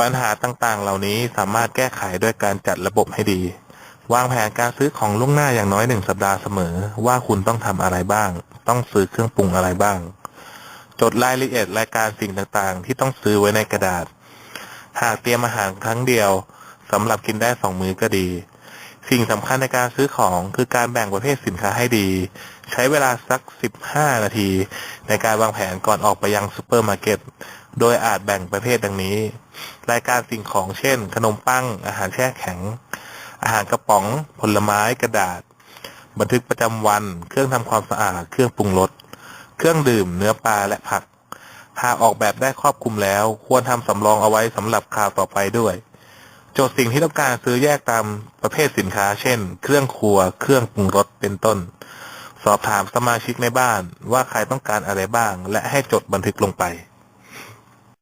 ปัญหาต่างๆ เหล่านี้สามารถแก้ไขด้วยการจัดระบบให้ดี วางแผนการซื้อของล่วงหน้าอย่างน้อยหนึ่งสัปดาห์เสมอ ว่าคุณต้องทำอะไรบ้าง ต้องซื้อเครื่องปรุงอะไรบ้าง จดรายละเอียดรายการสิ่งต่างๆ ที่ต้องซื้อไว้ในกระดาษ หากเตรียมอาหารครั้งเดียวสำหรับกินได้สองมื้อก็ดี สิ่งสำคัญในการซื้อของคือการแบ่งประเภทสินค้าให้ดี ใช้เวลาสัก 15 นาที ในการวางแผนก่อนออกไปยังซูเปอร์มาร์เก็ต โดยอาจแบ่งประเภทดังนี้ รายการสิ่งของเช่น ขนมปัง อาหารแช่แข็ง อาหารกระป๋อง ผลไม้กระดาษ บันทึกประจำวัน เครื่องทำความสะอาด เครื่องปรุงรส เครื่องดื่ม เนื้อปลาและผัก หากออกแบบได้ครอบคลุมแล้ว ควรทำสำรองเอาไว้สำหรับคราวต่อไปด้วย โจทย์สิ่งที่ต้องการซื้อแยกตามประเภทสินค้า เช่น เครื่องครัว เครื่องปรุงรส เป็นต้น สอบถามสมาชิกในบ้านว่าใครต้องการอะไรบ้าง และให้จดบันทึกลงไป